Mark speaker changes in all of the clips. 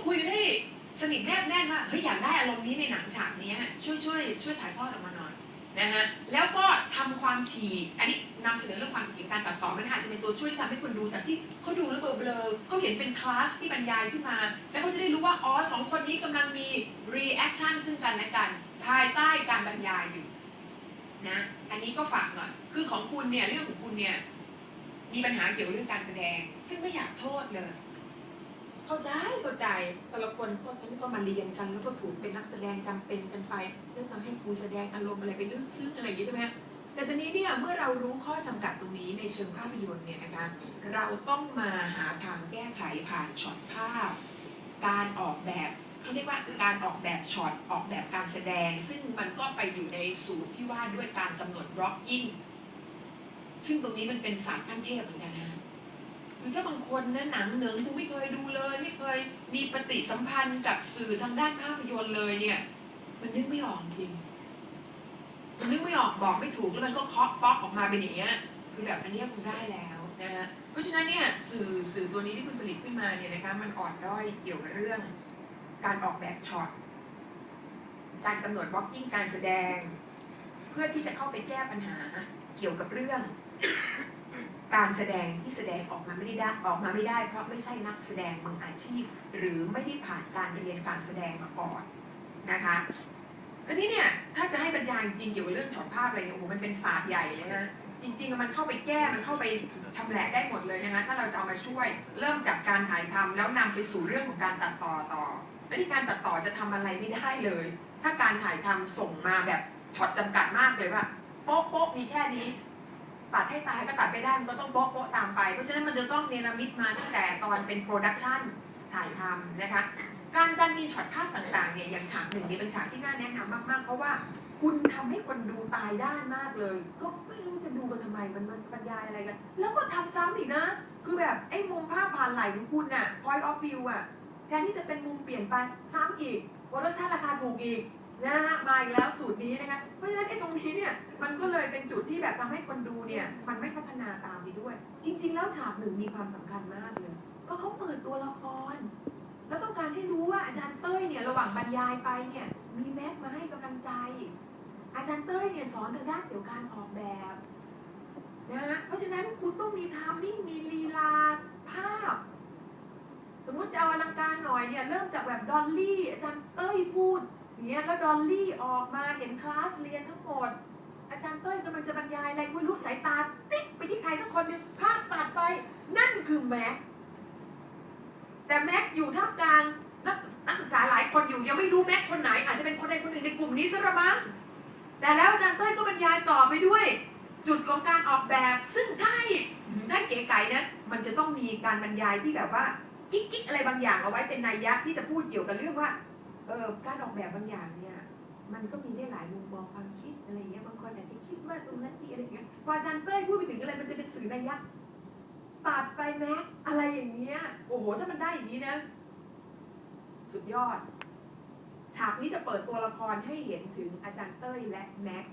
Speaker 1: ต้องคุยกันให้สนิทแนบแน่นว่าเฮ้ยอยากได้อารมณ์นี้ในหนังฉากนี้ช่วยช่วยช่วยถ่ายทอดออกมาหน่อยนะฮะแล้วก็ทำความถี่อันนี้นำเสนอเรื่องความถี่การตัดต่อมันอาจจะเป็นตัวช่วยทำให้คนดูจากที่เขาดูแล้วเบลอเขาเห็นเป็นคลาสที่บรรยายขึ้นมา แล้วเขาจะได้รู้ว่าอ๋อสองคนนี้กำลังมี reaction ซึ่งกันและกัน ภายใต้การบรรยายอยู่นะอันนี้ก็ฝากหน่อยคือของคุณเนี่ยเรื่องของคุณเนี่ยมีปัญหาเกี่ยวกับเรื่องการแสดง ซึ่งไม่อยากโทษเลย เข้าใจเข้าใจแต่ละคนก็ฉันก็มาเรียนกัน แล้วก็ถูกเป็นนักแสดงจำเป็นกันไปเรื่องทำให้ครูแสดงอารมณ์อะไรเป็นเรื่องซึ้งอะไรอย่างนี้ใช่ไหมฮะแต่ตอนนี้เนี่ยเมื่อเรารู้ข้อจำกัดตรงนี้ในเชิงภาพยนตร์เนี่ยนะคะเราต้องมาหาทางแก้ไขผ่านช็อตภาพ การออกแบบเขาเรียกว่าการออกแบบช็อตออกแบบการแสดง ซึ่งมันก็ไปอยู่ในสูตรที่ว่าด้วยการกำหนดบล็อกกิ้งซึ่งตรงนี้มันเป็นศาสตร์ขั้นเทพเหมือนกันนะ คือถ้าบางคนนะหนังเหนิงกูไม่เคยดูเลย ไม่เคยมีปฏิสัมพันธ์กับสื่อทางด้านภาพยนตร์เลยเนี่ย มันนึกไม่ออกจริง มันนึกไม่ออกบอกไม่ถูกแล้วมันก็เคาะป๊อกออกมาเป็นอย่างเงี้ยคือแบบอันนี้ยคงได้แล้วนะฮะเพราะฉะนั้นเนี่ยสื่อสื่อตัวนี้ที่คุณผลิตขึ้นมาเนี่ยนะคะมันอ่อนด้อยเกี่ยวกับเรื่อง การออกแบบช็อตการกำหนดบล็อกกิ้งการแสดง เพื่อที่จะเข้าไปแก้ปัญหาเกี่ยวกับเรื่อง การแสดงที่แสดงออกมาไม่ได้ออกมาไม่ได้ เพราะไม่ใช่นักแสดงมืออาชีพ หรือไม่ได้ผ่านการเรียนการแสดงมาก่อนนะคะอันนี้เนี่ยถ้าจะให้บรรยายจริงเกี่ยวกับเรื่องช็อตภาพอะไรเนี่ยโอ้โหมันเป็นศาสตร์ใหญ่เลยนะจริงๆมันเข้าไปแก้มันเข้าไปชำแหละได้หมดเลยนะคะถ้าเราจะเอามาช่วยเริ่มจากการถ่ายทำแล้วนำไปสู่เรื่องของการตัดต่อต่อและที่การตัดต่อจะทำอะไรไม่ได้เลย ถ้าการถ่ายทำส่งมาแบบช็อตจำกัดมากเลยว่าโป๊ะโป๊ะมีแค่นี้ ตัดให้ตายก็ตัดไปได้มันก็ต้องโป๊ะโป๊ะตามไป เพราะฉะนั้นมันจะต้องเนรมิตมาตั้งแต่ตอนเป็นโปรดักชันถ่ายทำนะคะ การการมีช็อตภาพต่างๆเนี่ยอย่างฉากหนึ่งนี่เป็นฉากที่น่าแนะนำมากๆ เพราะว่าคุณทำให้คนดูตายด้านมากเลย ก็ไม่รู้จะดูกันทำไมมันมันบรรยายอะไรกัน แล้วก็ทำซ้ำอีกนะ คือแบบไอ้มุมภาพผ่านไหลของคุณน่ะ point of view อะแทนที่จะเป็นมุมเปลี่ยนไปซ้ำอีกโปรดักชันราคาถูกอีก นะฮะมาอีกแล้วสูตรนี้นะคะเพราะฉะนั้นไอ้ตรงนี้เนี่ยมันก็เลยเป็นจุดที่แบบทำให้คนดูเนี่ยมันไม่พัฒนาตามไปด้วย จริง ๆ แล้วฉากหนึ่งมีความสำคัญมากเลยก็เขาเปิดตัวละคร แล้วต้องการให้รู้ว่าอาจารย์เต้ยเนี่ยระหว่างบรรยายไปเนี่ยมีแม็กมาให้กำลังใจ อาจารย์เต้ยเนี่ยสอนทางด้านเกี่ยวกับการออกแบบนะฮะเพราะฉะนั้นคุณต้องมีทามมิ่งมีลีลาภาพ สมมติจะเอาอลังการหน่อยเนี่ยเริ่มจากแบบดอลลี่อาจารย์เต้ยพูด เงี้ยแล้วดอลลี่ออกมาเห็นคลาสเรียนทั้งหมด อาจารย์เต้ยกำลังจะบรรยายอะไรไม่รู้สายตาติ๊กไปที่ใครสักคนหนึงภาพตัดไป นั่นคือแม็ก แต่แม็กอยู่ท่ามกลางนักนักศึกษาหลายคนอยู่ยังไม่รู้แม็กคนไหน อาจจะเป็นคนใดคนหนึ่งในกลุ่มนี้ซะละมั้งแต่แล้วอาจารย์เต้ยก็บรรยายต่อไปด้วย จุดของการออกแบบ ซึ่งถ้าให้ถ้าเก๋ไก่นะมันจะต้องมีการบรรยายที่แบบว่ากิ๊กกิ๊กอะไรบางอย่างเอาไว้เป็นนัยยะที่จะพูดเกี่ยวกับเรื่องว่า ออการออกแบบบางอย่างเนี่ย มันก็มีได้หลายมุมมองความคิดอะไรเงี้ยบางคนอาจจะคิดว่าตรงนั้นดีอะไรเงี้ยพออาจารย์เต้ยพูดไปถึงอะไรมันจะเป็นสื่อนัยยะตัดไปแม็กอะไรอย่างเงี้ยโอ้โหถ้ามันได้อย่างนี้นะ สุดยอด ฉากนี้จะเปิดตัวละครให้เห็นถึงอาจารย์เต้ยและแม็ก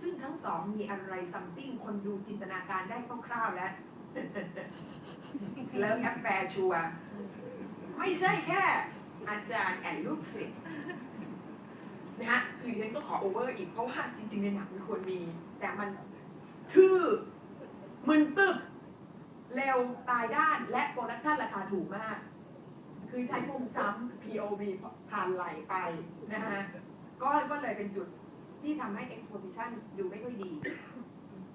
Speaker 1: ซึ่งทั้งสองมีอะไรซัมติ้งคนดูจินตนาการได้คร่าวๆแล้วเลิฟแอฟแฟร์ชัวร์ไม่ใช่แค่ อาจารย์แอนลูกศิษย์นะฮะคือฉันก็ขอโอเวอร์อีกเพราะว่าจริงๆในหนังมันควรมี แต่มันทื่อมึนตึบเร็วตายด้านและโปรดักชั่นราคาถูกมาก คือใช้มุมซ้ำ POV ผ่านไหลไปนะฮะก็ก็เลยเป็นจุดที่ทำให้ exposition ดูไม่ค่อยดี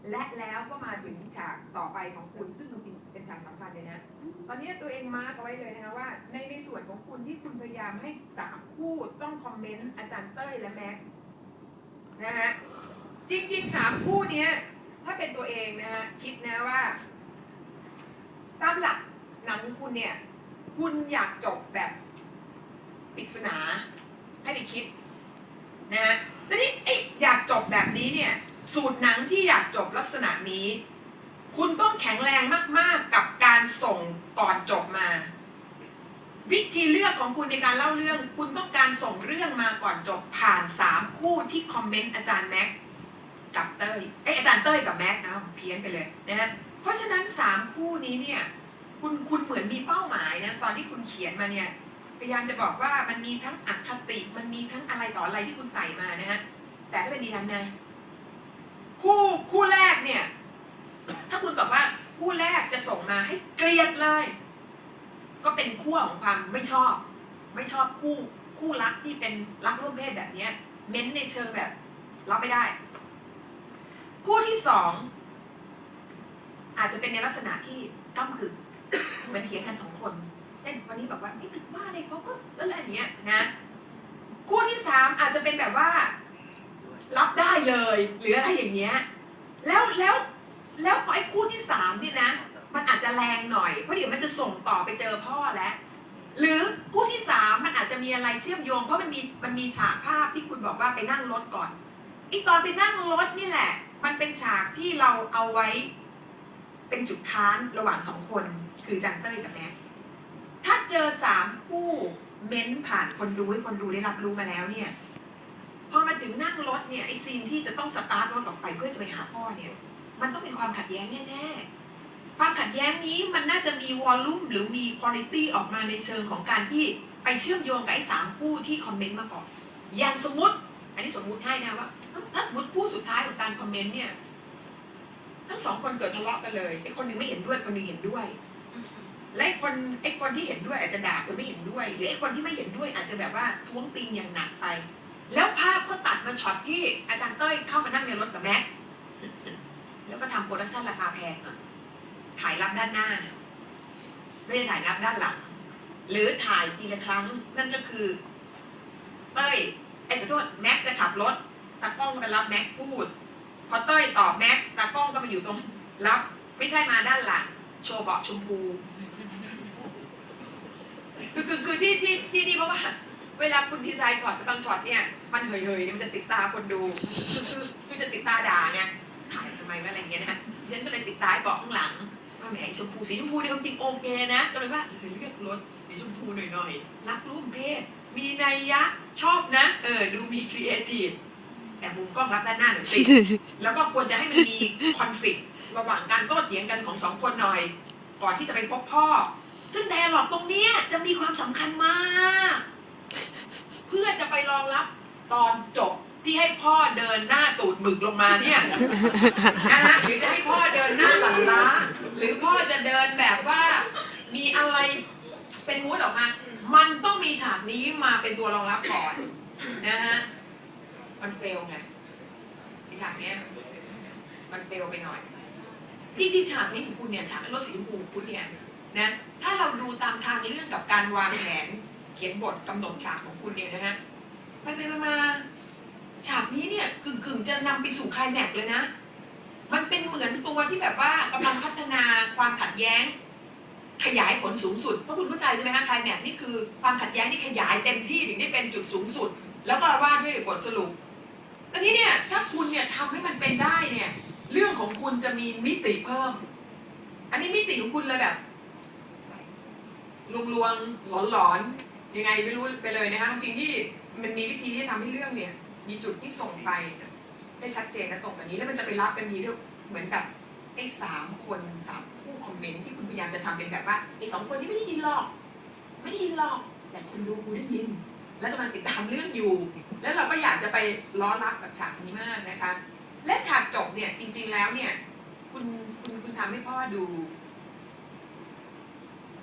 Speaker 1: และแล้วก็มาถึงฉากต่อไปของคุณซึ่งจริง ๆเป็นฉากสำคัญเลยนะ ตอนนี้ตัวเองมาร์กเอาไว้เลยนะคะว่า ในในส่วนของคุณที่คุณพยายามให้สามคู่ต้องคอมเมนต์อาจารย์เต้ยและแม็กซ์นะฮะจริงๆสามคู่เนี้ย ถ้าเป็นตัวเองนะฮะคิดนะว่า ตามหลักหนังของคุณเนี่ย คุณอยากจบแบบปริศนา ให้ไปคิดนะฮะทีนี้ไอ้อยากจบแบบนี้เนี่ย สูตรหนังที่อยากจบลักษณะนี้ คุณต้องแข็งแรงมากๆกับการส่งก่อนจบมา วิธีเลือกของคุณในการเล่าเรื่อง คุณต้องการส่งเรื่องมาก่อนจบผ่านสามคู่ที่คอมเมนต์อาจารย์แม็กกับเต้ยเอ้อาจารย์เต้ยกับแม็กนะเพี้ยนไปเลยนะฮะเพราะฉะนั้นสามคู่นี้เนี่ยคุณคุณเหมือนมีเป้าหมายนะตอนที่คุณเขียนมาเนี่ยพยายามจะบอกว่ามันมีทั้งอคติ มันมีทั้งอะไรต่ออะไรที่คุณใส่มานะฮะแต่ถ้าเป็นดีทันนะคู่คู่แรกเนี่ย ถ้าคุณบอกว่าคู่แรกจะส่งมาให้เกลียดเลย ก็เป็นขั้วของความไม่ชอบ ไม่ชอบคู่คู่รักที่เป็นรักร่วมเพศแบบเนี้ย เม้นในเชิงแบบรับไม่ได้ คู่ที่สองอาจจะเป็นในลักษณะที่ก้ากึ่งเหมือนเถียงกันสองคนเช่นวันนี้แบบว่านี่เป็นบ้าเลยเขาก็อะไรอย่างเงี้ยนะคู่ที่สามอาจจะเป็นแบบว่า รับได้เลย หรืออะไรอย่างเงี้ย แล้วแล้ว แล้วไอ้คู่ที่สามนี่นะ มันอาจจะแรงหน่อยเพราะเดี๋ยวมันจะส่งต่อไปเจอพ่อแล้ว หรือคู่ที่สามมันอาจจะมีอะไรเชื่อมโยงเพราะมันมีมันมีฉากภาพที่คุณบอกว่าไปนั่งรถก่อนอีกตอนไปนั่งรถนี่แหละ มันเป็นฉากที่เราเอาไว้ เป็นจุดค้านระหว่างสองคน คือจันเต้ยกับแม็กถ้าเจอสามคู่เม้นผ่านคนดูให้คนดูได้รับรู้มาแล้วเนี่ยพอมาถึงนั่งรถเนี่ยไอซีนที่จะต้องสตาร์ทรถออกไปเพื่อจะไปหาพ่อเนี่ย มันต้องเป็นความขัดแย้งแน่ๆ ความขัดแย้งนี้มันน่าจะมีวอลลุ่มหรือมีคุณภาพออกมาในเชิงของการที่ไปเชื่อมโยงกับไอ้สามคู่ที่คอมเมนต์มาก่อน อย่างสมมติ อันนี้สมมุติให้นะว่าถ้าสมมติคู่สุดท้ายของการคอมเมนต์เนี่ยทั้งสองคนเกิดทะเลาะกันเลยไอ้คนหนึ่งไม่เห็นด้วยคนหนึ่งเห็นด้วย และไอ้คนไอ้คนที่เห็นด้วยอาจจะด่าคนไม่เห็นด้วย หรือไอ้คนที่ไม่เห็นด้วยอาจจะแบบว่าท้วงติงอย่างหนักไป แล้วภาพเขาตัดมาช็อตที่อาจารย์เต้ยเข้ามานั่งในรถกับแม็ก แล้วก็ทำโปรดักชั่นราคาแพงอะถ่ายรับด้านหน้า ไม่ได้ถ่ายรับด้านหลัง หรือถ่ายทีละครั้งนั่นก็คือเต้ยไอ้ขอโทษแม็กจะขับรถตากล้องก็ไปรับแม็กพูด พอเต้ยตอบแม็กตากล้องก็มาอยู่ตรงรับ ไม่ใช่มาด้านหลังโชว์เบาะชมพูคือคือคือที่ที่ที่นี่เพราะว่าเวลาคุณดีไซน์ช็อตบางช็อตเนี่ย มันเฮยๆเนี่ยมันจะติดตาคนดูคือคือจะติดตาด่าไงถ่ย ไมวะอะไรอย่างเงี้ยนะฮะดิฉันก็เลยติดตาให้เบาะข้างหลังว่าแหมชมพูสีชมพูเนี่ยความจริงโอเคนะก็เลยว่าเออเลือกรถสีชมพูหน่อยๆรักร่วมเพศ มีนัยยะชอบนะ เออดูมีครีเอทีฟแต่มุมกล้องรับด้านหน้าหน่อยสิแล้วก็ควรจะให้มันมีคอนฟ lict ระหว่างการโต้เถียงกันของสองคนหน่อย ก่อนที่จะไปพบพ่อ ซึ่งแดร์ล็อกตรงเนี้ยจะมีความสำคัญมาก เพื่อจะไปรองรับตอนจบ ที่ให้พ่อเดินหน้าตูดหมึกลงมาเนี่ยนะฮะหรือจะให้พ่อเดินหน้าหลังล้า หรือพ่อจะเดินแบบว่ามีอะไรเป็นมูดออกมา มันต้องมีฉากนี้มาเป็นตัวรองรับก่อนนะฮะมันเฟลไงฉากเนี้ยมันเฟลไปหน่อย จริงๆฉากนี้ของคุณเนี่ยฉากรถสีชมพูคุณเนี่ยนะถ้าเราดูตามทางเรื่องกับการวางแผนเขียนบทกำหนดฉากของคุณเนี่ยนะฮะไปไปมามา ฉากนี้เนี่ยกึ่งกึ่งๆจะนำไปสู่คลายแม็กเลยนะ มันเป็นเหมือนตัวที่แบบว่ากำลังพัฒนาความขัดแย้ง ขยายผลสูงสุดเพราะคุณเข้าใจใช่ไหมคะคลายแม็กนี่คือความขัดแย้งที่ขยายเต็มที่ถึงได้เป็นจุดสูงสุด แล้วก็ว่าด้วยบทสรุปตอนนี้เนี่ยถ้าคุณเนี่ยทำให้มันเป็นได้เนี่ยเรื่องของคุณจะมีมิติเพิ่ม อันนี้มิติของคุณเลยแบบลวงลวงหลอนหลอนๆยังไงไม่รู้ไปเลยนะคะจริงที่มันมีวิธีที่ทำให้เรื่องเนี่ย มีจุดที่ส่งไปได้ชัดเจนและตรงแบบนี้ แล้วมันจะไปรับกันดีด้วยเหมือนกับไอ้สามคนสามผู้คอมเมนต์ที่คุณพยายามจะทำเป็นแบบว่าไอ้สองคนที่ไม่ได้ยินหรอก ไม่ได้ยินหรอก แต่คนดูกูได้ยิน แล้วกำลังติดตามเรื่องอยู่ แล้วเราก็อยากจะไปล้อรับกับฉากนี้มากนะคะ และฉากจบเนี่ยจริง ๆแล้วเนี่ย คุณคุณคุณทำให้พ่อดู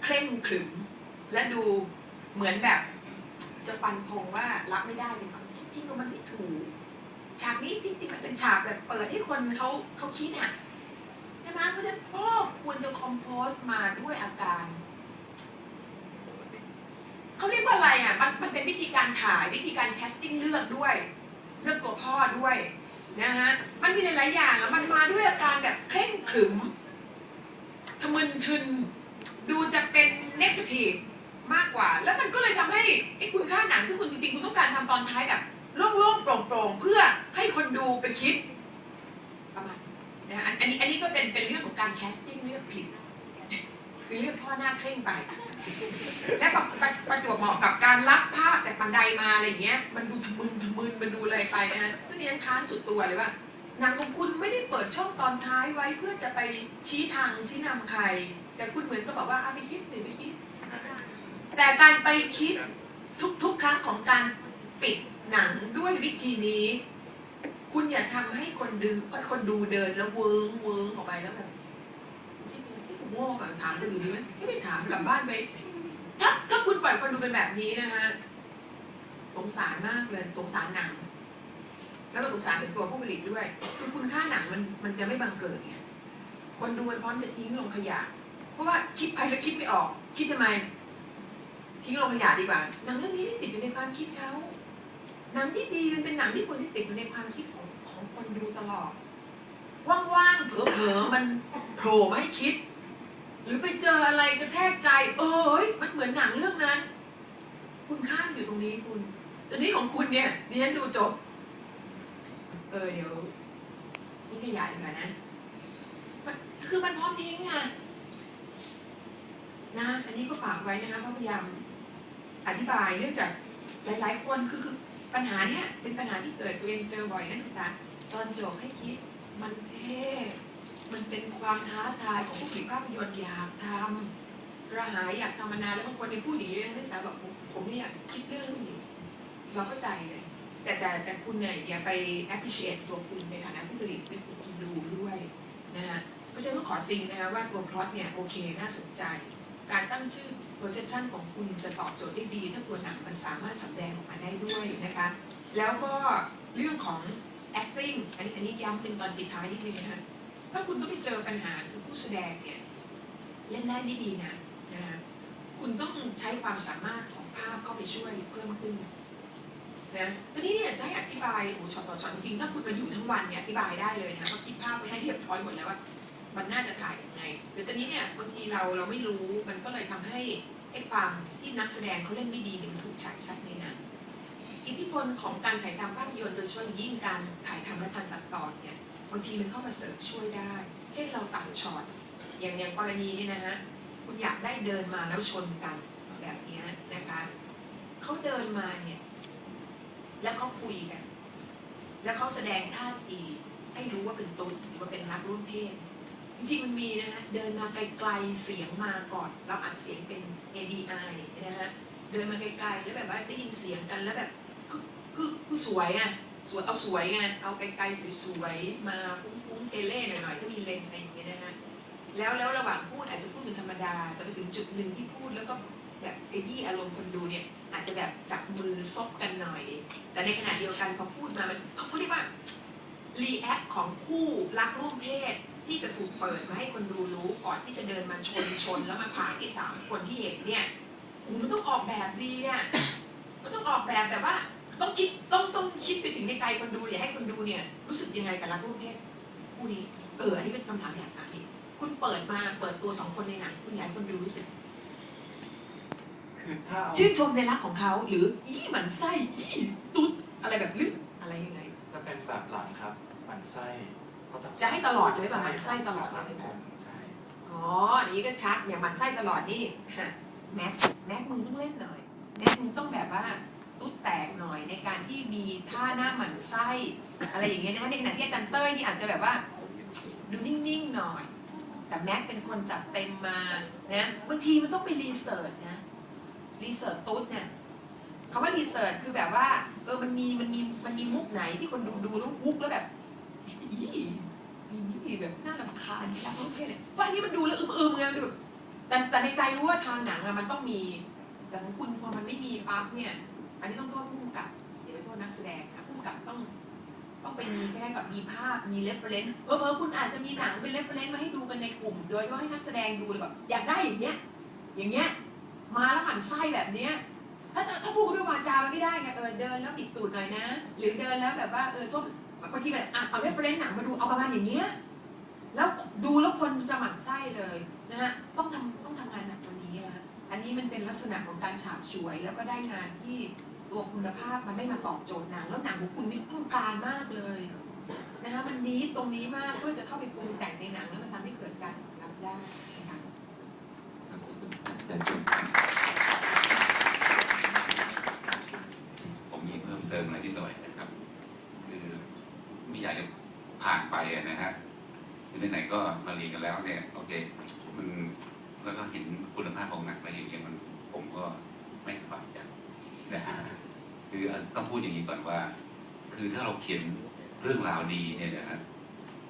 Speaker 1: เคร่งขรึมและดูเหมือนแบบ จะฟันธงว่ารับไม่ได้เป็น ริงๆมันไม่ถูกฉากนี้จริงๆมันเป็นฉากแบบเปิดให้คนเขาเขาคิดอะใช่ไหมเพราะฉะนั้นพ่อควรจะคอมโพสมาด้วยอาการเขาเรียกว่าอะไรอะมันมันเป็นวิธีการถ่ายวิธีการแคสติ้งเลือกด้วย เลือกตัวพ่อด้วยนะฮะมันมีหลายอย่างอะมันมาด้วยอาการแบบเคร่งขรึมทะมึนทึน ดูจะเป็นเนกาทีฟมากกว่า แล้วมันก็เลยทำให้ไอ้คุณค่าหนังซึ่งคุณจริงๆคุณต้องการทำตอนท้ายแบบ โล่งๆโปร่งๆ เพื่อให้คนดูไปคิด ประมาณนะฮะอันนี้อันนี้ก็เป็นเป็นเรื่องของการแคสติ้งเลือกผิด คือเลือกพ่อหน้าเคร่งไป และประประประจวบเหมาะกับการรับภาพแต่บันไดมาอะไรอย่างเงี้ย มันดูทะมึนทะมึนมันดูอะไรไปนะฮะซึ่งดิฉันค้านสุดตัวเลยว่านังของคุณไม่ได้เปิดช่องตอนท้ายไว้เพื่อจะไปชี้ทางชี้นำใคร แต่คุณเหมือนก็บอกว่าเอาไปคิดสิไปคิด แต่การไปคิดทุกๆครั้งของการปิด หนังด้วยวิธีนี้ คุณอย่าทำให้คนดูคนดูเดินแล้วเวิงเวิงออกไปแล้วแบบผมโง่กับถามคนอื่นดีไหมไม่ไปถามกลับบ้านไปถ้าถ้าคุณปล่อยคนดูเป็นแบบนี้นะคะสงสารมากเลยสงสารหนัง แล้วก็สงสารเป็นตัวผู้ผลิตด้วย คือคุณค่าหนังมันมันจะไม่บังเกิดไงคนดูมันพร้อมจะทิ้งลงขยะ เพราะว่าคิดไปแล้วคิดไม่ออก คิดทำไม ทิ้งลงขยะดีกว่าหนังเรื่องนี้ไม่ติดอยู่ในความคิดเขา หนังที่ดีมันเป็นหนังที่ควรที่ติดอยู่ในความคิดของของคนดูตลอด ว่างๆเผลอๆมันโผล่มาให้คิด หรือไปเจออะไรกระแทกใจ เอ้ยมันเหมือนหนังเรื่องนั้น คุณค่ามอยู่ตรงนี้คุณแต่นี้ของคุณเนี่ยดิฉันดูจบ เออเดี๋ยวนี่ขยายดีกว่านะมันคือมันพร้อมทิ้งไงนะ อันนี้ก็ฝากไว้นะคะพราะพยายามอธิบายเนื่องจากหลาย ๆ คนคือคือ ปัญหาเนี้ยเป็นปัญหาที่เกิดตัวเองเจอบ่อยนักศึกษาตอนจบให้คิดมันเท่มันเป็นความท้าทายของผู้ผลิตภาพยนตร์อยากทำกระหายอยากทำมานานแล้วบางคนในผู้ดีนักศึกษาบอกผมไม่อยากคิดเรื่องนี้เราเข้าใจเลยแต่แต่แต่คุณเนี่ยอย่าไป appreciate ตัวคุณในฐานะผู้ผลิตเป็นคุณดูด้วยนะฮะเพราะฉะนั้นต้องขอติงนะคะว่าตัวพล็อตเนี่ยโอเคน่าสนใจ การตั้งชื่อ perception ของคุณจะตอบโจทย์ได้ดี ถ้าตัวหนังมันสามารถสำแดงออกมาได้ด้วยนะคะ แล้วก็เรื่องของ acting อันนี้อันนี้ย้ำเป็นตอนปิดท้ายนิดนึงนะคะถ้าคุณต้องไปเจอปัญหาคือผู้แสดงเนี่ยเล่นได้ไม่ดีนะนะคะคุณต้องใช้ความสามารถของภาพเข้าไปช่วยเพิ่มขึ้นนะทีนี้เนี่ยจะให้อธิบายโอ้ช็อตต่อช็อตจริงๆถ้าคุณมาอยู่ทั้งวันเนี่ยอธิบายได้เลยนะเพราะคิดภาพไว้ให้เรียบร้อยหมดแล้วว่า มันน่าจะถ่ายยังไงแต่ตอนนี้เนี่ยบางทีเราเราไม่รู้มันก็เลยทำให้ไอ้ความที่นักแสดงเขาเล่นไม่ดีเนี่ยมันถูกฉายชัดในหนังอิทธิพลของการถ่ายทำภาพยนตร์โดยเฉพาะยิ่งการถ่ายทำและการตัดต่อเนี่ยบางทีมันเข้ามาเสริมช่วยได้ เช่นเราตัดช็อตอย่างอย่างกรณีนี้นะฮะคุณอยากได้เดินมาแล้วชนกันแบบนี้นะคะเขาเดินมาเนี่ยแล้วเขาคุยกัน แล้วเขาแสดงท่าทีให้รู้ว่าเป็นตุ๊ดหรือว่าเป็นรักร่วมเพศ จริงมันมีนะฮะเดินมาไกลๆเสียงมาก่อนเราอัดเสียงเป็น ADR นะฮะเดินมาไกลๆแล้วแบบว่าได้ยินเสียงกันแล้วแบบคือคือคือสวยอะสวยเอาสวยไงเอาไกลๆสวยๆมาฟุ้งๆเทเล่หน่อยๆถ้ามีเลนอะไรอย่างเงี้ยนะฮะแล้วแล้วระหว่างพูดอาจจะพูดเป็นธรรมดา แต่ไปถึงจุดหนึ่งที่พูดแล้วก็แบบไอ้ที่อารมณ์คนดูเนี่ยอาจจะแบบจับมือซบกันหน่อย แต่ในขณะเดียวกันพอพูดมามันเขาเขาเรียกว่ารีแอคของคู่รักร่วมเพศ ที่จะถูกเปิดมาให้คนดูรู้ก่อนที่จะเดินมาชนชนแล้วมาผ่านไอ้สามคนที่เห็นเนี่ยโหมันต้องออกแบบดีอะมันต้องออกแบบแบบว่าต้องคิดต้องต้องคิดไปถึงในใจคนดูอย่าให้คนดูเนี่ย รู้สึกยังไงกับรักร่วมเพศคู่นี้เอออันนี้เป็นคำถามอยากถามอีกคุณเปิดมาเปิดตัวสองคนในหนังคุณอยากให้คนดูรู้สึก
Speaker 2: คือถ้าเอา
Speaker 1: ชื่นชมในรักของเขาหรืออีหมันไส้อีตุ๊ดอะไรแบบลึกอะไรยังไง
Speaker 2: จะเป็นแบบหลังครับหมันไส้ เพราทั้ง
Speaker 1: จะให้ตลอดเลยป่ะหมั่นไส้ตลอดเลย
Speaker 2: ใช่
Speaker 1: อ๋ออันนี้ก็ชัดอย่าหมันไส้ตลอดนี่แม็กแม็กมึงต้องเล่นหน่อยแม็กมึงต้องแบบว่าตุ๊ดแตกหน่อยในการที่มีท่าหน้าหมันไส้อะไรอย่างเงี้ยนะในขณะที่อาจารย์เต้ยนี่อาจจะแบบว่า ดูนิ่งๆหน่อย แต่แม็กเป็นคนจัดเต็มมานะบางทีมันต้องไปรีเสิร์ชนะรีเสิร์ชตุ๊ดเนี่ยคำว่ารีเสิร์ชคือแบบว่าเออมันมีมันมีมันมีมุกไหนที่คนดูดูแล้ววุกแล้วแบบ อีนี่แบบน่ารำคาญจังโอเคเลยเพราะอันนี้มันดูแล้วอึมๆไงดูแบบแต่แต่ในใจรู้ว่าทางหนังอะมันต้องมี แต่ของคุณพอมันไม่มีปั๊บเนี่ย อันนี้ต้องโทษผู้กำกับอย่าไปโทษนักแสดงนะผู้กำกับต้อง ต้องไปมีแค่แบบมีภาพมีเรฟเฟรนซ์เออเพอคุณอาจจะมีหนังเป็นเรฟเฟรนซ์มาให้ดูกันในกลุ่ม โดยเฉพาให้นักแสดงดูเลยแบบอยากได้อย่างเงี้ย อย่างเงี้ย มาแล้วหันไส้แบบเนี้ยถ้าถ้าพูดด้วยวาจามันไม่ได้ไงเออเดินแล้วบิดตูดหน่อยนะ หรือเดินแล้วแบบว่าเออส้มบางทีแบบอะเอาเรฟเฟรนซ์หนังมาดูเอาประมาณอย่างเงี้ย แล้วดูแล้วคนจะหมั่นไส้เลยนะฮะต้องทำต้องทำงานหนักกว่านี้อะอันนี้มันเป็นลักษณะของการฉาบฉวย แล้วก็ได้งานที่ตัวคุณภาพมันไม่มาตอบโจทย์หนัง แล้วหนังของคุณนี่ต้องการมากเลยนะคะมันนี้ตรงนี้มากเพื่อจะเข้าไปปรุงแต่งในหนังแล้วมันทำให้เกิดการรับได้นะคะ
Speaker 3: ผมมีเพิ่มเติมอะไรนิดหน่อยนะครับ คือไม่อยากจะผ่านไปอะนะฮะ คือไหนๆก็มาเรียนกันแล้วเนี่ยโอเคมันแล้วก็เห็นคุณภาพของหนังอะไรอย่างเงี้ยมันผมก็ไม่สบายใจนะฮะคือต้องพูดอย่างนี้ก่อนว่า คือถ้าเราเขียนเรื่องราวดีเนี่ยนะฮะ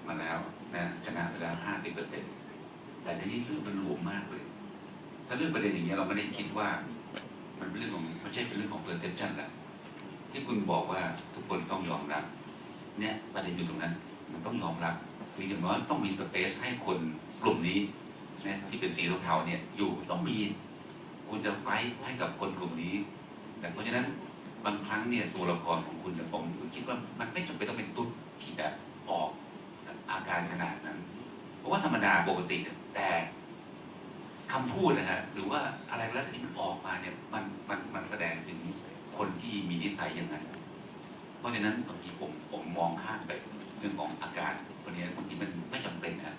Speaker 3: มาแล้วนะชนะไปแล้วห้าสิบเปอร์เซ็นต์แต่ในนี้เรื่องมันรวมมากเลย ถ้าเรื่องประเด็นอย่างเงี้ยเราไม่ได้คิดว่า มันเป็นเรื่องของไม่ใช่เป็นเรื่องของ perception แหละที่คุณบอกว่าทุกคนต้องยอมรับเนี่ยประเด็นอยู่ตรงนั้น มันต้องยอมรับมีอย่างน้อยต้องมีสเปซให้คนกลุ่มนี้นะที่เป็นสีเทาๆเนี่ยอยู่ต้องมีคุณจะไฟให้กับคนกลุ่มนี้ แต่เพราะฉะนั้นบางครั้งเนี่ยตัวละครของคุณเนี่ผมคิดว่ามันไม่จำเป็นต้องเป็นตุ๊ดที่แบบออกอาการขนาดนั้น เพราะว่าธรรมดาปกติแต่คำพูดนะฮะหรือว่าอะไรก็แล้วแต่ที่มันออกมาเนี่ยมันมันมันแสดงถึงคนที่มีนิสัยอย่างนั้น เพราะฉะนั้นบางทีผมผมมองข้ามไป รื่องของอาการคนนี้บางทีมันไม่จำเป็นนะ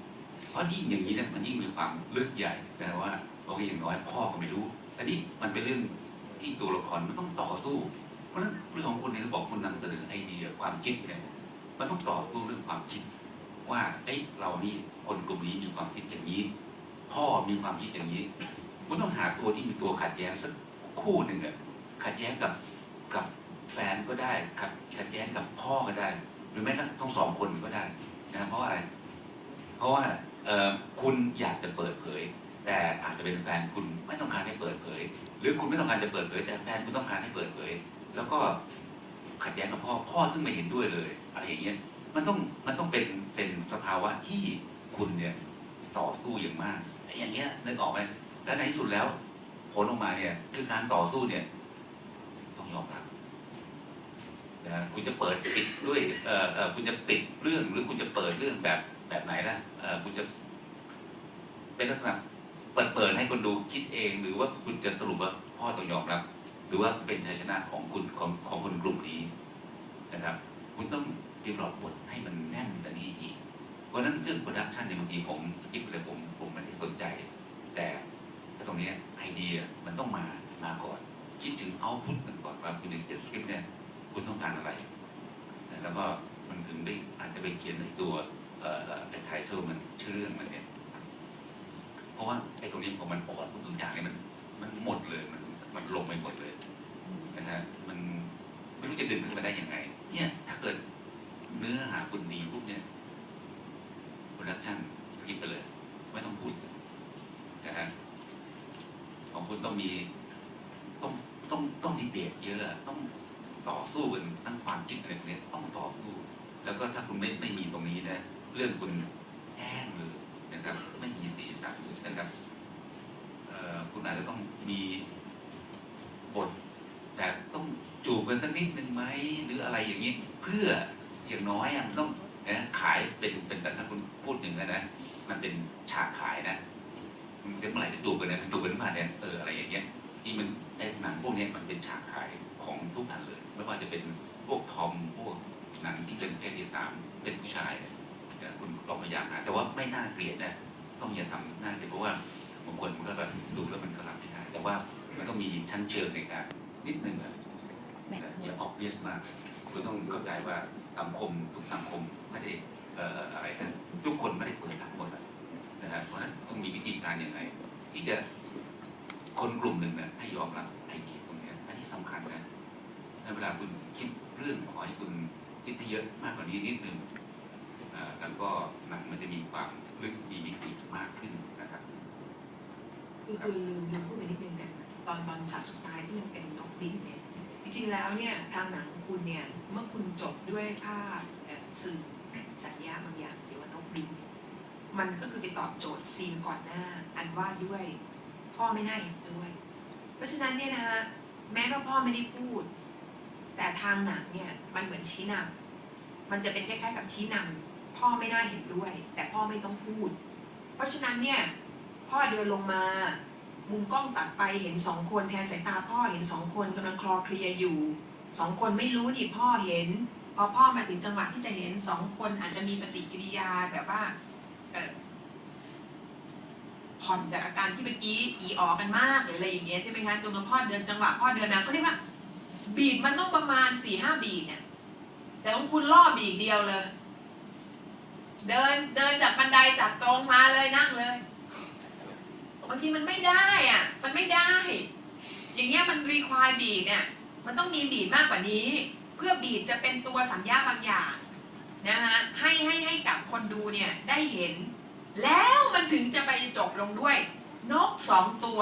Speaker 3: เพราะยิ่งอย่างนี้เนี่ยมันยิ่งมีความลึกใหญ่แต่ว่าโอเคอย่างน้อยพ่อก็ไม่รู้แต่นี่มันเป็นเรื่องที่ตัวละครมันต้องต่อสู้ เพราะฉะนั้นเรื่องของคุณเนี่ยบอกคุณนำเสนอไอเดียความคิดเนี่ยมันต้องต่อสู้เรื่องความคิด ว่าเอ้เรานี่คนกลุ่มนี้มีความคิดอย่างนี้ พ่อมีความคิดอย่างนี้คุณต้องหาตัวที่มีตัวขัดแย้งสักคู่หนึ่งอะขัดแย้งกับกับแฟนก็ได้ขัดขัดแย้งกับพ่อก็ได้ รือแม้กระทั่งทั้งสองคนก็ได้นะเพราะอะไร เพราะว่าคุณอยากจะเปิดเผย แต่อาจจะเป็นแฟนคุณไม่ต้องการให้เปิดเผย หรือคุณไม่ต้องการจะเปิดเผย แต่แฟนคุณต้องการให้เปิดเผย แล้วก็ขัดแย้งกับพ่อพ่อซึ่งไม่เห็นด้วยเลยอะไรอย่างเงี้ยมันต้องมันต้องเป็นเป็นสภาวะที่คุณเนี่ยต่อสู้อย่างมากไอ้อย่างเงี้ยนึกออกไหมแล้วในที่สุดแล้วผลออกมาเนี่ย คือการต่อสู้เนี่ย ต้องยอมรับ นะคุณจะเปิดปิดด้วยเอ่อเอ่อคุณจะปิดเรื่องหรือคุณจะเปิดเรื่องแบบแบบไหนล่ะเอ่อคุณจะ เป็นลักษณะเปิดเปิดให้คนดูคิดเอง หรือว่าคุณจะสรุปว่าพ่อต้องยอมรับ หรือว่าเป็นชัยชนะของคุณของของคนกลุ่มนี้นะครับ คุณต้องดีรอปบทให้มันแน่นกว่านี้อีก เพราะฉะนั้นเรื่องโปรดักชันในบางทีผมสกิปเลยผมผมไม่ได้สนใจ แต่ตรงนี้ไอเดียมันต้องมามาก่อน คิดถึงเอาพุทมันก่อนว่าคุณจะสคริปเนี่ย คุณต้องการอะไร แล้วก็มันถึงได้อาจจะไปเขียนในตัวไอ้ไทเทลมันชื่อเรื่องมันเนี่ย เพราะว่าไอ้ตรงนี้พอมันออดทุกอย่างเนี่ยมัน มันหมดเลยมันมันลงไปหมดเลยนะฮะมันไม่รู้จะดึงขึ้นมาได้ยังไง เนี่ย ถ้าเกิดเนื้อหาคุณดีปุ๊บเนี่ยโปรดักชั่นสกิปไปเลย ไม่ต้องพูดนะฮะของคุณต้องมี ต้องต้องต้องดีเบตเยอะต้อง ต่อสู้กันทั้งความคิดอะไรพวกนี้ต้องต่อสู้ แล้วก็ถ้าคุณไม่ไม่มีตรงนี้นะ เรื่องคุณแห้งเลยนะครับ ไม่มีสีสันนะครับเอ่อคุณอาจจะต้องมีบทแต่ต้องจูบกันสักนิดหนึ่งไหมหรืออะไรอย่างนี้ เพื่ออย่างน้อยอะมันต้องนะขายเป็นเป็นแต่ถ้าคุณพูดหนึ่งนะนะมันเป็นฉากขายนะมันเมื่อไหร่จะจูบกันเนี่ยมันจูบกันทุกผ่านเนี่ยเอออะไรอย่างเงี้ยที่มันไอ้หนังพวกนี้มันเป็นฉากขายของทุกอันเลย ไม่ว่าจะเป็นพวกทอมพวกหนังที่เป็นเพศที่สามเป็นผู้ชายเนี่ยคุณลองพยายามหาแต่ว่าไม่น่าเกลียดนะต้องอย่าทำน่าเกลียดเพราะว่าบางคนมันก็แบบดูแล้วมันก็รับไม่ได้แต่ว่ามันต้องมีชั้นเชิงในการนิดนึงอะนะอย่าออกเบียสมากคุณต้องเข้าใจว่าสังคมทุกสังคมไม่ได้เอ่ออะไรนะทุกคนไม่ได้เปิดทั้งหมดอะนะฮะเพราะฉะนั้นต้องมีวิธีการยังไงที่จะคนกลุ่มหนึ่งเนี่ยให้ยอมรับไอเดียตรงเนี้ยอันนี้สำคัญนะ ในเวลาคุณคิดเรื่องขอให้คุณคิดให้เยอะมากกว่านี้นิดนึงอ่าแล้วก็หนังมันจะมีความลึกมีมิติมากขึ้นนะครับ
Speaker 1: คือคือลืมพูดไปนิดนึงนี่ตอนตอนฉากสุดท้ายที่มันเป็นนกบินเนี่ยจริงๆแล้วเนี่ยทางหนังคุณเนี่ยเมื่อคุณจบด้วยภาพสื่อสัญญาบางอย่างเกี่ยวกับนกบิน มันก็คือไปตอบโจทย์ซีนก่อนหน้า อันว่าด้วยพ่อไม่น่าเห็นด้วย เพราะฉะนั้นเนี่ยนะฮะแม้ว่าพ่อไม่ได้พูด แต่ทางหนังเนี่ยมันเหมือนชี้นำมันจะเป็นคล้ายๆกับชี้นำพ่อไม่น่าเห็นด้วย แต่พ่อไม่ต้องพูด เพราะฉะนั้นเนี่ยพ่อเดินลงมามุมกล้องตัดไปเห็นสองคนแทนสายตาพ่อเห็นสองคนกำลังคลอเคลียอยู่สองคนไม่รู้นี่พ่อเห็น พอพ่อมาถึงจังหวะที่จะเห็นสองคนอาจจะมีปฏิกิริยาแบบว่าผ่อนจากอาการที่เมื่อกี้อีออกันมากหรืออะไรอย่างเงี้ยใช่ไหมคะจนมาพ่อเดินจังหวะพ่อเดินนะเขาเรียกว่า บีบมันต้องประมาณสี่ห้าบีบเนี่ย แต่ของคุณล่อบีบเดียวเลย เดินเดินจากบันไดจากตรงมาเลยนั่งเลยบางทีมันไม่ได้อะ มันไม่ได้ อย่างเงี้ยมันรีควายบีดเนี่ย มันต้องมีบีดมากกว่านี้ เพื่อบีดจะเป็นตัวสัญญาบางอย่างนะฮะให้ให้ให้กับคนดูเนี่ยได้เห็น แล้วมันถึงจะไปจบลงด้วย นกสองตัว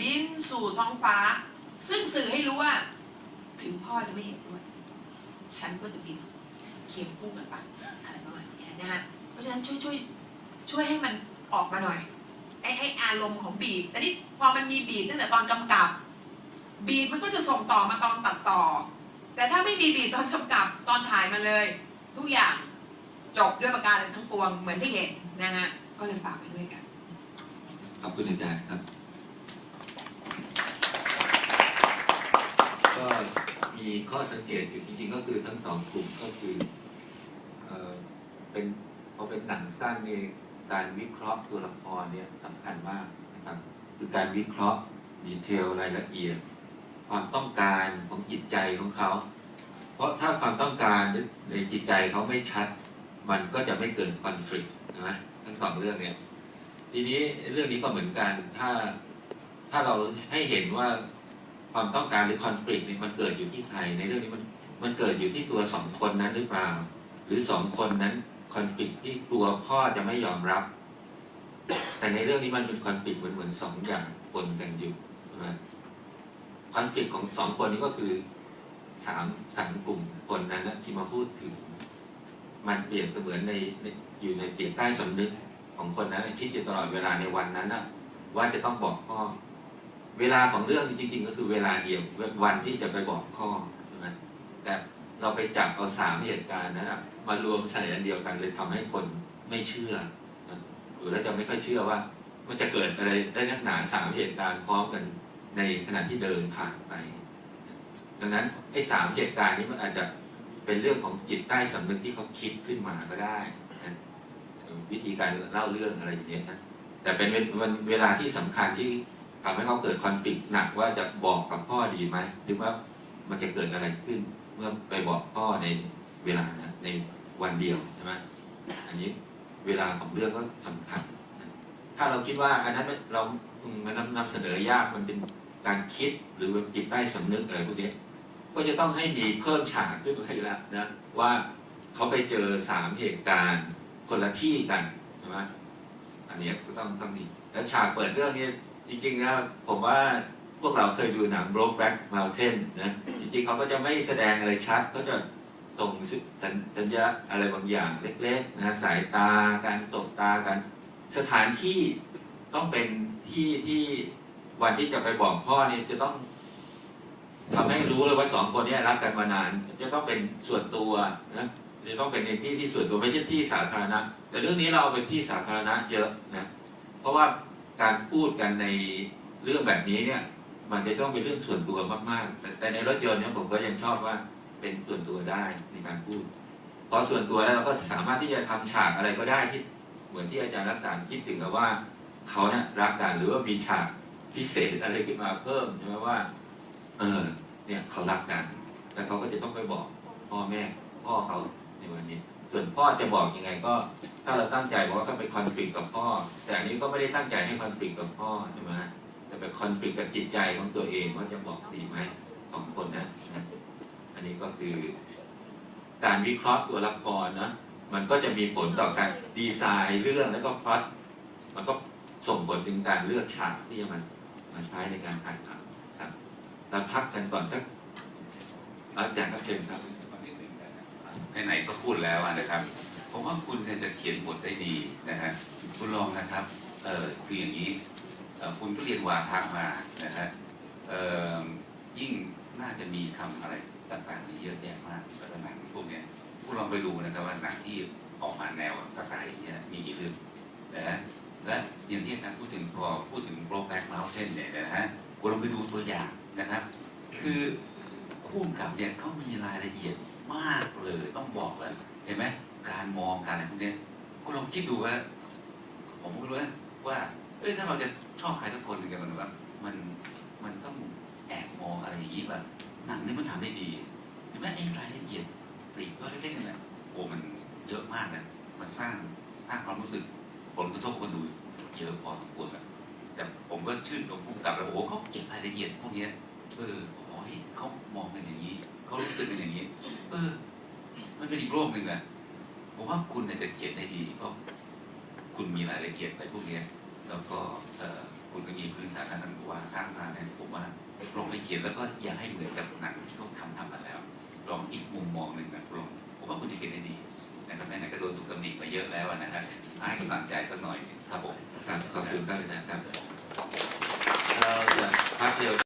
Speaker 1: บินสู่ท้องฟ้า ซึ่งสื่อให้รู้ว่า ถึงพ่อจะไม่เห็นด้วย ฉันก็จะบินเคียงคู่กันไปอะไรประมาณนี้นะฮะเพราะฉะนั้นช่วยช่วยช่วยให้มันออกมาหน่อยไอ้ไอ้อารมณ์ของบีดแต่นี่พอมันมีบีดตั้งแต่ตอนกำกับ บีดมันก็จะส่งต่อมาตอนตัดต่อ แต่ถ้าไม่มีบีดตอนกำกับตอนถ่ายมาเลย ทุกอย่างจบด้วยประการทั้งปวงเหมือนที่เห็นนะฮะก็เลยฝากไปด้วยกัน
Speaker 4: ขอบคุณอาจารย์ครับ ก็ มีข้อสังเกตอยู่จริงๆก็คือทั้งสองกลุ่มก็คือเออเป็นพอเป็นหนังสั้นนี่การวิเคราะห์ตัวละครเนี่ยสำคัญมากนะครับคือการวิเคราะห์ดีเทลรายละเอียด ความต้องการของจิตใจของเขา เพราะถ้าความต้องการในจิตใจเขาไม่ชัด มันก็จะไม่เกิดคอน FLICT นะทั้งสองเรื่องเนี่ยทีนี้เรื่องนี้ก็เหมือนกันถ้าถ้าเราให้เห็นว่า ความต้องการหรือคอน FLICT เนี่ยมันเกิดอยู่ที่ใครในเรื่องนี้มันมันเกิดอยู่ที่ตัวสองคนนั้นหรือเปล่า หรือสองคนนั้นคอน FLICT ที่ตัวพ่อจะไม่ยอมรับ แต่ในเรื่องนี้มันเป็นคอน FLICT เหมือนเหมือนสองอย่างปนกันอยู่ใช่ไหมคอน FLICT ของสองคนนี้ก็คือสามสามกลุ่มคนนั้นนะที่มาพูดถึง มันเปรียบเสมือนในในอยู่ในจิตใต้สำนึกของคนนั้นคิดอยู่ตลอดเวลาในวันนั้นนะว่าจะต้องบอกพ่อ เวลาของเรื่องจริง ๆ ก็คือเวลาเดียววันที่จะไปบอกพ่อใช่ไหมแต่เราไปจับเอาสามเหตุการณ์นั้นมารวมใส่อันเดียวกันเลยทำให้คนไม่เชื่อหรือแล้วจะไม่ค่อยเชื่อว่า มันจะเกิดอะไรได้นักหนาสามเหตุการณ์พร้อมกันในขณะที่เดินผ่านไป ดังนั้นไอ้สามเหตุการณ์นี้มันอาจจะเป็นเรื่องของจิตใต้สำนึกที่เขาคิดขึ้นมาก็ได้วิธีการเล่าเรื่องอะไรอย่างเงี้ยนะแต่เป็นวันเวลาที่สำคัญที่ ทำให้เขาเกิดคอนฟ lict หนักว่าจะบอกกับพ่อดีไหมหรือว่ามันจะเกิดอะไรขึ้น เมื่อไปบอกพ่อในเวลานะในวันเดียวใช่ไหมอันนี้เวลาของเรื่องก็สำคัญ ถ้าเราคิดว่าอันนั้นเราอืมมันนำเสนอยากมันเป็นการคิดหรือเป็นจิตใต้สำนึกอะไรพวกนี้ก็จะต้องให้มีเพิ่มฉากขึ้นไปแล้วนะว่าเขาไปเจอสามเหตุการณ์คนละที่กันใช่ไหมอันนี้ก็ต้องต้องมีแล้วฉากเปิดเรื่องนี้ จริงๆนะผมว่าพวกเราเคยดูหนัง Brokeback Mountain นะจริงๆเขาก็จะไม่แสดงอะไรชัดก็จะส่งสัญสญญาอะไรบางอย่างเล็กๆนะสายตาการสบตากัน สถานที่ต้องเป็นที่ที่วันที่จะไปบอกพ่อเนี่ยจะต้องทำให้รู้เลยว่าสองคนนี้รักกันมานาน จะต้องเป็นส่วนตัวนะจะต้องเป็นในที่ที่ส่วนตัวไม่ใช่ที่สาธารณะ แต่เรื่องนี้เราเอาเป็นที่สาธารณะเยอะนะเพราะว่า การพูดกันในเรื่องแบบนี้เนี่ย มันจะต้องเป็นเรื่องส่วนตัวมากๆ แต่ในรถยนต์เนี่ยผมก็ยังชอบว่าเป็นส่วนตัวได้ในการพูด พอส่วนตัวแล้วเราก็สามารถที่จะทำฉากอะไรก็ได้ที่เหมือนที่อาจารย์รักษาคิดถึงว่าเขาเนี่ยรักกันหรือว่ามีฉากพิเศษอะไรขึ้นมาเพิ่มใช่ไหมว่า เออ เนี่ยเขารักกัน แล้วเขาก็จะต้องไปบอกพ่อแม่พ่อเขาในวันนี้ ส่วนพ่อจะบอกยังไงก็ ถ้าเราตั้งใจบอกว่าเขาไปคอนฟ lict กับพ่อ แต่อันนี้ก็ไม่ได้ตั้งใจให้คอนฟ lict กับพ่อใช่ไหมแต่ไปคอนฟ lict กับจิตใจของตัวเองว่าจะบอกดีไหมสองคนนะนะอันนี้ก็คือ การวิเคราะห์ตัวละครนะมันก็จะมีผลต่อการดีไซน์เรื่องแล้วก็พล็อตมันก็ส่งผลถึงการเลือกฉากที่จะมามาใช้ในการถ่ายทำครับเราพักกันก่อนสักอาจารย์ครับเชิญครับ
Speaker 3: ไหนๆก็พูดแล้วนะครับผมว่าคุณจะเขียนบทได้ดีนะฮะคุณลองนะครับเออคืออย่างนี้คุณก็เรียนวาทะมานะฮะยิ่งน่าจะมีคำอะไรต่างๆนี่เยอะแยะมากแล้วหนังพวกเนี้ยคุณลองไปดูนะครับว่าหนังที่ออกมาแนวสไตล์อย่างเงี้ยมีกี่เรื่องนะฮะและอย่างที่อาจารย์พูดถึงพอพูดถึงโปรแกรมเมาส์เช่นเนี่ยนะฮะคุณลองไปดูตัวอย่างนะครับ คือผู้กำกับเนี่ยเขามีรายละเอียด มากเลยต้องบอกเลยเห็นไหมการมองการอะไรพวกนี้ก็ลองคิดดูว่าผมไม่รู้นะว่า เอ้ยถ้าเราจะชอบใครสักคนหนึ่งเนี่ยมันแบบมันมันต้องแอบมองอะไรอย่างนี้แบบหนังนี่มันทำได้ดีเห็นไหมไอ้รายละเอียดปลีกก็เล็กๆนั่นแหละโอ้มันเยอะมากนะมันสร้างสร้างความรู้สึกผลกระทบกับคนดูเยอะพอสมควรแบบแต่ผมก็ชื่นชมผู้กำกับแล้วโอ้เขาเก็บรายละเอียดพวกนี้เอออ๋อเฮ้ยเขามองกันอย่างนี้ เขารู้สึกกันอย่างนี้ เออ มันเป็นอีกโลกหนึ่งอะผมว่าคุณเนี่ยจะเขียนได้ดีเพราะคุณมีรายละเอียดอะไรพวกเนี้ยแล้วก็เออคุณก็มีพื้นฐานทางการวางทางมาเนี่ยผมว่าลองไปเขียนแล้วก็อย่าให้เหมือนกับหนังที่เขาทำทำมาแล้ว ลองอีกมุมมองหนึ่งนะลองผมว่าคุณจะเขียนได้ดีนะครับไหนๆก็โดนถูกตำหนิมาเยอะแล้วอะนะฮะให้กำลังใจสักหน่อยครับผม
Speaker 4: ครับขอบคุณครับอาจารย์ครับเราจะพักเดียว